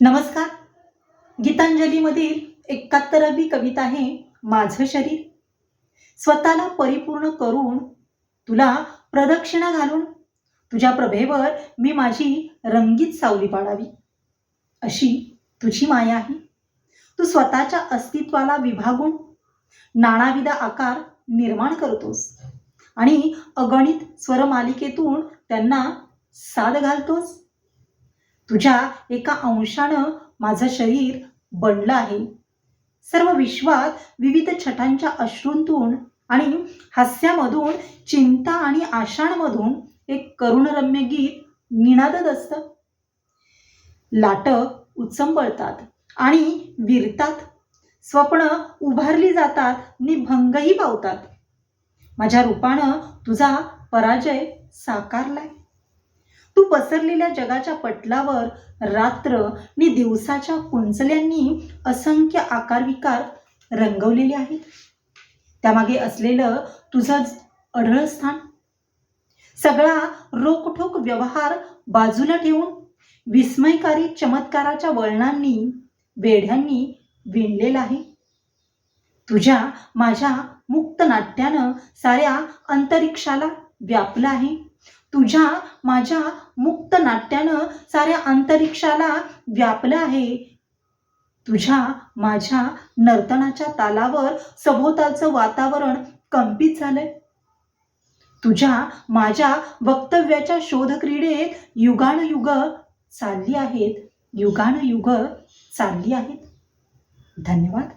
नमस्कार. गीतांजलीमधील एकाहत्तरावी कविता आहे माझं शरीर. स्वतःला परिपूर्ण करून तुला प्रदक्षिणा घालून तुझ्या प्रभेवर मी माझी रंगीत सावली पाडावी. अशी तुझी माया आहे. तू स्वतःच्या अस्तित्वाला विभागून नानाविध आकार निर्माण करतोस आणि अगणित स्वरमालिकेतून त्यांना साद घालतोस. तुझ्या एका अंशानं माझं शरीर बनलं आहे. सर्व विश्वात विविध छटांच्या अश्रूंतून आणि हास्यामधून चिंता आणि आशांमधून एक करुणरम्य गीत निनादत असतं. लाटक उचंबळतात आणि विरतात. स्वप्न उभारली जातात आणि भंगही पावतात. माझ्या रूपानं तुझा पराजय साकारलाय. तू पसरलेल्या जगाच्या पटलावर रात्र नि दिवसाच्या कुंचल्यांनी असंख्य आकारविकार रंगवलेले आहेत त्यामागे असलेलं तुझं अढळ स्थान. सगळा रोखठोक व्यवहार बाजूला ठेवून विस्मयकारी चमत्काराच्या वळणांनी वेढ्यांनी विणलेला आहे. तुझ्या माझ्या मुक्त नाट्यानं साऱ्या अंतरिक्षाला व्यापलं आहे. तुझ्या माझ्या मुक्त नाट्यानं साऱ्या अंतरिक्षाला व्यापलं आहे. तुझ्या माझ्या नर्तनाच्या तालावर सभोवतालचं वातावरण कंपित झालंय. तुझ्या माझ्या वक्तव्याच्या शोधक्रीडेत युगानुयुग चालली आहेत. युगानुयुग चालली आहेत. धन्यवाद.